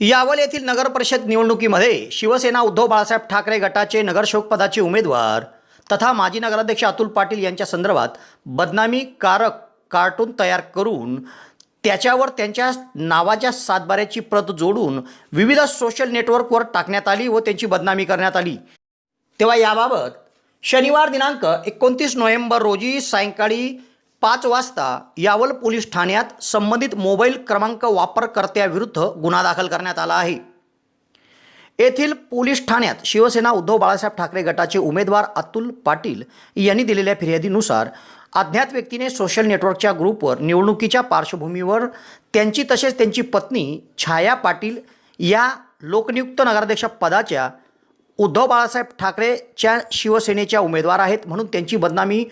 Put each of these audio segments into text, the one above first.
यावल येथील नगर परिषद निवडणुकीमध्ये शिवसेना उद्धव बाळासाहेब ठाकरे गटाचे नगरसेवकपदाचे उमेदवार तथा माजी नगराध्यक्ष अतुल पाटील यांच्या संदर्भात बदनामी कारक कार्टून तयार करून त्याच्यावर त्यांच्या नावाच्या सातबाऱ्याची प्रत जोडून विविध सोशल नेटवर्कवर टाकण्यात आली व त्यांची बदनामी करण्यात आली. तेव्हा याबाबत शनिवार दिनांक एकोणतीस नोव्हेंबर रोजी सायंकाळी पाच वाजता यावल पोलीस ठाण्यात संबंधित मोबाईल क्रमांक वापरकर्त्याविरुद्ध गुन्हा दाखल करण्यात आला आहे. येथील पोलीस ठाण्यात शिवसेना उद्धव बाळासाहेब ठाकरे गटाचे उमेदवार अतुल पाटील यांनी दिलेल्या फिर्यादीनुसार अज्ञात व्यक्तीने सोशल नेटवर्कच्या ग्रुपवर निवडणुकीच्या पार्श्वभूमीवर त्यांची तसेच त्यांची पत्नी छाया पाटील या लोकनियुक्त नगराध्यक्ष पदाच्या उद्धव बाळासाहेब ठाकरेच्या शिवसेनेच्या उमेदवार आहेत म्हणून त्यांची बदनामी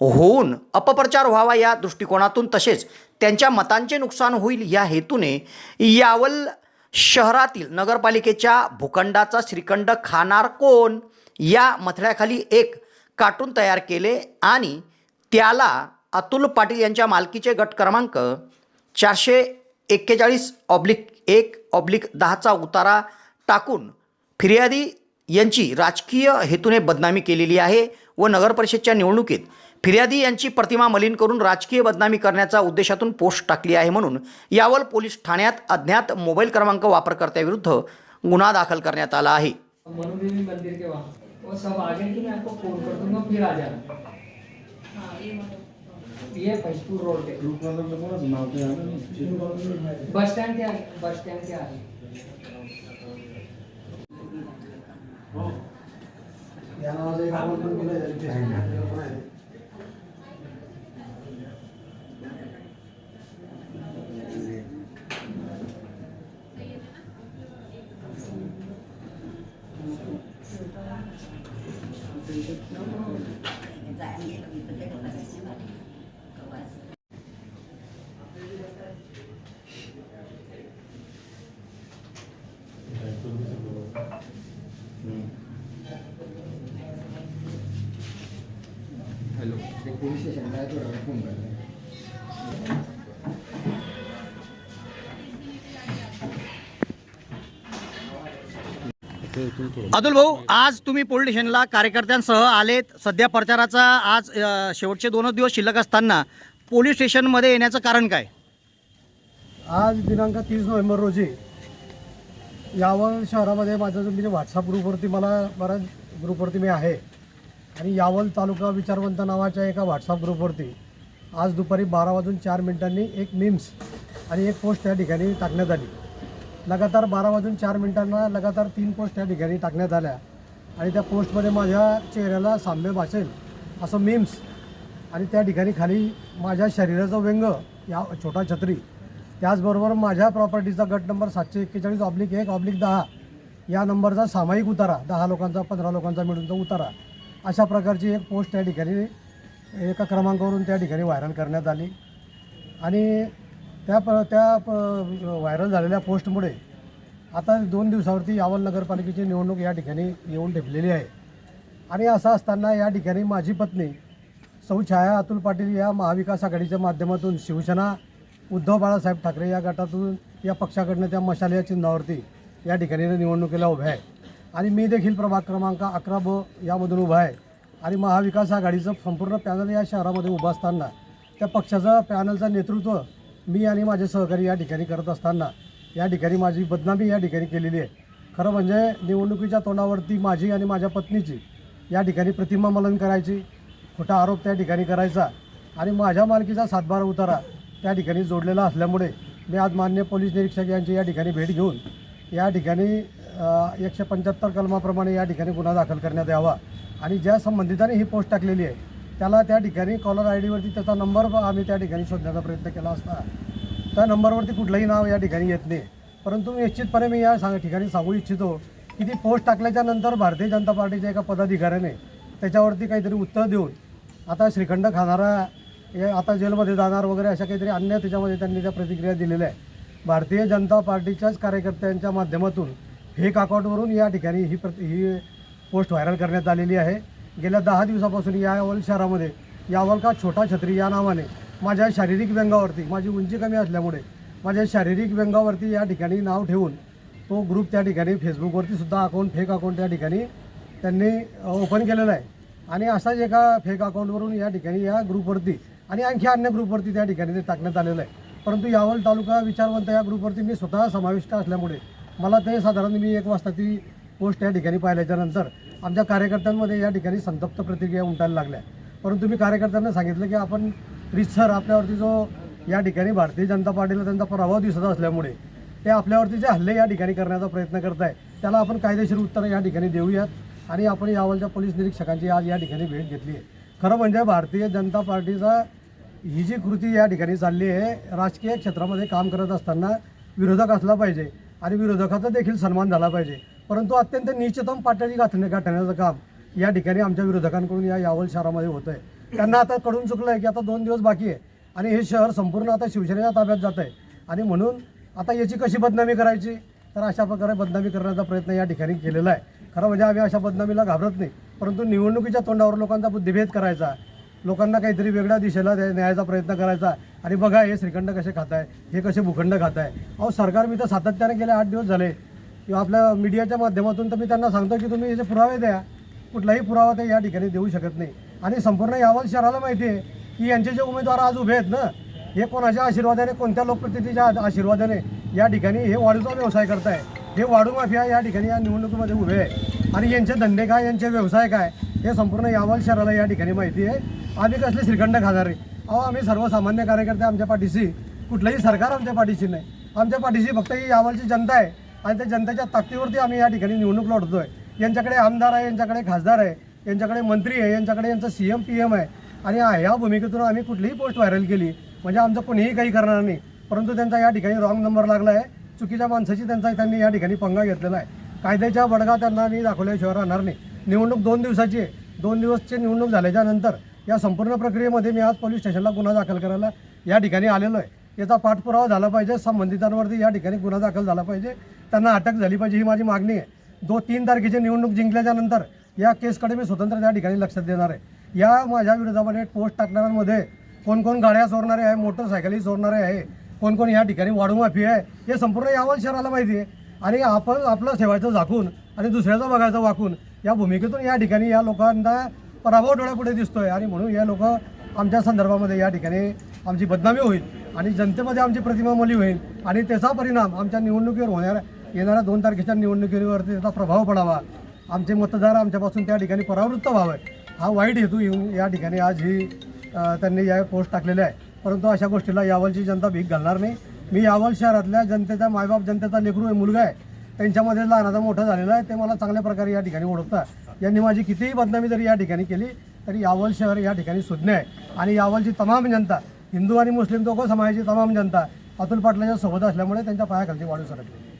होऊन अपप्रचार व्हावा या दृष्टिकोनातून तसेच त्यांच्या मतांचे नुकसान होईल या हेतूने यावल शहरातील नगरपालिकेच्या भूखंडाचा श्रीखंड खाणार कोण? या मथळ्याखाली एक कार्टून तयार केले आणि त्याला अतुल पाटील यांच्या मालकीचे गट क्रमांक चारशे एक्केचाळीस ऑब्लिक एक ऑब्लिक दहाचा उतारा टाकून फिर्यादी यांची राजकीय हेतूने बदनामी केलेली आहे व नगरपरिषदच्या निवडणुकीत फिर्यादी यांची प्रतिमा मलिन करून राजकीय बदनामी करण्याचा उद्देशातून पोस्ट टाकली आहे म्हणून यावल पोलीस ठाण्यात अज्ञात मोबाईल क्रमांक वापरकर्त्याविरुद्ध गुन्हा दाखल करण्यात आला आहे. ये रोड पे। बस स्टैंड के आगे बस स्टैंड के आगे। या नावाचं एक आपण पण केलं आहे, Facebook पण हॅलो. ते पोलीस स्टेशनला आहे थोडा फोन करतो अतुल भाऊ आज तुम्ही पोलीस स्टेशनला कार्यकर्त्यांसह आलेत. सध्या प्रचाराचा आज अ, शेवटचे दोनच दिवस शिल्लक असताना पोलीस स्टेशनमध्ये येण्याचं कारण काय? आज दिनांक तीस नोव्हेंबर रोजी यावल शहरामध्ये माझं जो म्हणजे व्हॉट्सअप ग्रुपवरती मला बऱ्याच ग्रुपवरती मी आहे. आणि यावल तालुका विचारवंत नावाच्या एका व्हॉट्सअप ग्रुपवरती आज दुपारी बारा वाजून चार मिनिटांनी एक मीम्स आणि एक पोस्ट त्या ठिकाणी टाकण्यात आली. लगातार बारा वाजून चार मिनिटांना लगातार तीन पोस्ट त्या ठिकाणी टाकण्यात आल्या. आणि त्या पोस्टमध्ये माझ्या चेहऱ्याला साम्य भासेल असं मीम्स आणि त्या ठिकाणी खाली माझ्या शरीराचं व्यंग या छोटा छत्री त्याचबरोबर माझ्या प्रॉपर्टीचा गट नंबर सातशे एक्केचाळीस ऑब्लिक एक ऑब्लिक दहा या नंबरचा सामायिक उतारा दहा लोकांचा पंधरा लोकांचा मिळूनचा उतारा. अशा प्रकारची एक पोस्ट त्या ठिकाणी एका क्रमांकावरून त्या ठिकाणी व्हायरल करण्यात आली. आणि त्या प त्या प व्हायरल झालेल्या पोस्टमुळे आता दोन दिवसावरती यावल नगरपालिकेची निवडणूक या ठिकाणी येऊन ठेपलेली आहे. आणि असं असताना या ठिकाणी माझी पत्नी सौ छाया अतुल पाटील या महाविकास आघाडीच्या माध्यमातून शिवसेना उद्धव बाळासाहेब ठाकरे या गटातून या पक्षाकडनं त्या मशाल या चिन्हावरती या ठिकाणी निवडणुकीला उभ्या आहे. आणि मी देखील प्रभाग क्रमांक अकरा ब यामधून उभा आहे. आणि महाविकास आघाडीचं संपूर्ण पॅनल या शहरामध्ये उभं असताना त्या पक्षाचं पॅनलचं नेतृत्व मी आणि माझे सहकारी या ठिकाणी करत असताना या ठिकाणी माझी बदनामी या ठिकाणी केलेली आहे. खरं म्हणजे निवडणुकीच्या तोंडावरती माझी आणि माझ्या पत्नीची या ठिकाणी प्रतिमा मलन करायची खोटा आरोप त्या ठिकाणी करायचा आणि माझ्या मालकीचा सातबारा उतारा त्या ठिकाणी जोडलेला असल्यामुळे मी आज मान्य पोलीस निरीक्षक यांची या ठिकाणी भेट घेऊन या ठिकाणी एकशे पंच्याहत्तर कलमाप्रमाणे या ठिकाणी गुन्हा दाखल करण्यात यावा. आणि ज्या संबंधिताने ही पोस्ट टाकलेली आहे त्याला त्या ठिकाणी कॉलर आय डीवरती त्याचा नंबर आम्ही त्या ठिकाणी शोधण्याचा प्रयत्न केला असता. त्या नंबरवरती कुठलंही नाव या ठिकाणी येत नाही. परंतु निश्चितपणे मी या सांग ठिकाणी सांगू इच्छितो की ती पोस्ट टाकल्याच्या नंतर भारतीय जनता पार्टीच्या एका पदाधिकाऱ्याने त्याच्यावरती काहीतरी उत्तर देऊन आता श्रीखंड खाणारा आता जेलमध्ये जाणार वगैरे अशा काहीतरी अन्य त्याच्यामध्ये त्यांनी त्या प्रतिक्रिया दिलेल्या आहे भारतीय जनता पार्टीच्याच कार्यकर्त्यांच्या माध्यमातून फेक अकाउंटवरून या ठिकाणी ही प्रति ही पोस्ट व्हायरल करण्यात आलेली आहे. गेल्या दहा दिवसापासून या अवल शहरामध्ये यावल का छोटा छत्री या नावाने माझ्या शारीरिक व्यंगावरती माझी उंची कमी असल्यामुळे माझ्या शारीरिक व्यंगावरती या ठिकाणी नाव ठेवून तो ग्रुप त्या ठिकाणी फेसबुकवरती सुद्धा अकाउंट फेक अकाउंट त्या ठिकाणी त्यांनी ओपन केलेलं आहे. आणि असाच एका फेक अकाउंटवरून या ठिकाणी या ग्रुपवरती आणि आणखी अन्य ग्रुपवरती त्या ठिकाणी ते टाकण्यात आलेलं आहे. परंतु यावल तालुका विचारवंत या ग्रुपवरती मी स्वतः समाविष्ट असल्यामुळे मला ते साधारण मी एक वाजता ती पोस्ट या ठिकाणी पाहिल्याच्यानंतर आमच्या कार्यकर्त्यांमध्ये या ठिकाणी संतप्त प्रतिक्रिया उमटायला लागल्या. परंतु मी कार्यकर्त्यांना सांगितलं की आपण रितसर आपल्यावरती जो या ठिकाणी भारतीय जनता पार्टीला त्यांचा प्रभाव दिसत असल्यामुळे ते आपल्यावरती जे हल्ले या ठिकाणी करण्याचा प्रयत्न करत आहे त्याला आपण कायदेशीर उत्तरं या ठिकाणी देऊयात आणि आपण यावरच्या पोलीस निरीक्षकांची आज या ठिकाणी भेट घेतली आहे. खरं म्हणजे भारतीय जनता पार्टीचा ही जी कृती या ठिकाणी चालली आहे राजकीय क्षेत्रामध्ये काम करत असताना विरोधक असला पाहिजे. आणि विरोधकाचा देखील सन्मान झाला पाहिजे. परंतु अत्यंत नीचतम पातळी गाठणे गाठण्याचं काम या ठिकाणी आमच्या विरोधकांकडून या यावल शहरामध्ये होतं आहे त्यांना आता कळून चुकलं आहे की आता दोन दिवस बाकी आहे आणि हे शहर संपूर्ण आता शिवसेनेच्या ताब्यात जात आहे आणि म्हणून आता याची कशी बदनामी करायची? तर अशा प्रकारे बदनामी करण्याचा प्रयत्न या ठिकाणी केलेला आहे. खरं म्हणजे आम्ही अशा बदनामीला घाबरत नाही. परंतु निवडणुकीच्या तोंडावर लोकांचा बुद्धिभेद करायचा लोकांना काहीतरी वेगळ्या दिशेला द्या- न्यायचा प्रयत्न करायचा आणि बघा हे श्रीखंड कसे खात आहे हे कसे भूखंड खात आहे अहो सरकार मी तर सातत्याने गेले आठ दिवस झाले. किंवा आपल्या मीडियाच्या माध्यमातून तर मी त्यांना सांगतो की तुम्ही याचे पुरावे द्या. कुठलाही पुरावा ते या ठिकाणी देऊ शकत नाही. आणि संपूर्ण यावल शहराला माहिती आहे की यांचे जे उमेदवार आज उभे आहेत ना हे कोणाच्या आशीर्वादाने कोणत्या लोकप्रतिनिधीच्या आशीर्वादाने या ठिकाणी हे वाढूचा व्यवसाय करताय? हे वाढू माफिया या ठिकाणी या निवडणुकीमध्ये उभे आहे. आणि यांचे धंदे काय यांचे व्यवसाय काय हे संपूर्ण यावल शहराला या ठिकाणी माहिती आहे. आम्ही कसले श्रीखंड खाणारे अहो आम्ही सर्वसामान्य कार्यकर्ते आमच्या पाठीशी. कुठलंही सरकार आमच्या पाठीशी नाही. आमच्या पाठीशी फक्त ही यावलची जनता आहे. आणि त्या जनतेच्या ताकदीवरती आम्ही या ठिकाणी निवडणूक लढतोय. यांच्याकडे आमदार आहे यांच्याकडे खासदार आहे यांच्याकडे मंत्री आहे यांच्याकडे यांचं सी एम पी एम आहे. आणि ह्या भूमिकेतून आम्ही कुठलीही पोस्ट व्हायरल केली. म्हणजे आमचं कोणीही काही करणार नाही. परंतु त्यांचा या ठिकाणी रॉंग नंबर लागला आहे चुकीच्या माणसाची त्यांचा त्यांनी या ठिकाणी पंगा घेतलेला आहे. कायद्याच्या बडगा त्यांना मी दाखवल्याशिवाय राहणार नाही. निवडणूक दोन दिवसाची आहे. दोन दिवसची निवडणूक झाल्याच्यानंतर या संपूर्ण प्रक्रियेमध्ये मी आज पोलीस स्टेशनला गुन्हा दाखल करायला या ठिकाणी आलेलो आहे. याचा पाठपुरावा झाला पाहिजे. संबंधितांवरती या ठिकाणी गुन्हा दाखल झाला पाहिजे. त्यांना अटक झाली पाहिजे ही माझी मागणी आहे. दो तीन तारखेची निवडणूक जिंकल्याच्यानंतर या केसकडे मी स्वतंत्र त्या ठिकाणी लक्षात देणार आहे. या माझ्या विरोधामध्ये पोस्ट टाकणाऱ्यांमध्ये कोण कोण गाड्या चोरणारे आहे मोटरसायकली चोरणारे आहे कोण कोण या ठिकाणी वाढूमाफी आहे हे संपूर्ण यावल शहराला माहिती आहे. आणि आपण आपलं ठेवायचं झाकून आणि दुसऱ्याचं बघायचं वाकून या भूमिकेतून या ठिकाणी या लोकांना पराभव डोळ्यापुढे दिसतोय. आणि म्हणून या लोक आमच्या संदर्भामध्ये या ठिकाणी आमची बदनामी होईल आणि जनतेमध्ये आमची प्रतिमा मली होईल. आणि त्याचा परिणाम आमच्या निवडणुकीवर होणार येणाऱ्या दोन तारखेच्या निवडणुकीवरती त्याचा प्रभाव पडावा. आमचे मतदार आमच्यापासून त्या ठिकाणी परावृत्त व्हावे. हा वाईट हेतू येऊन या ठिकाणी आज ही त्यांनी या पोस्ट टाकलेल्या आहे. परंतु अशा गोष्टीला यावलची जनता भीक घालणार नाही. मी यावल शहरातल्या जनतेचा मायबाप जनतेचा लेकरू आहे मुलगा आहे. त्यांच्यामध्ये लहानाचा मोठा झालेला आहे. ते मला चांगल्या प्रकारे या ठिकाणी ओळखतात. यांनी माझी कितीही बदनामी जरी या ठिकाणी केली तरी यावल शहर या ठिकाणी सुज्ञ आहे. आणि यावलची तमाम जनता हिंदू आणि मुस्लिम दोघं समाजाची तमाम जनता अतुल पाटलाच्या सोबत असल्यामुळे त्यांच्या पायाखालची वाढू सरकली.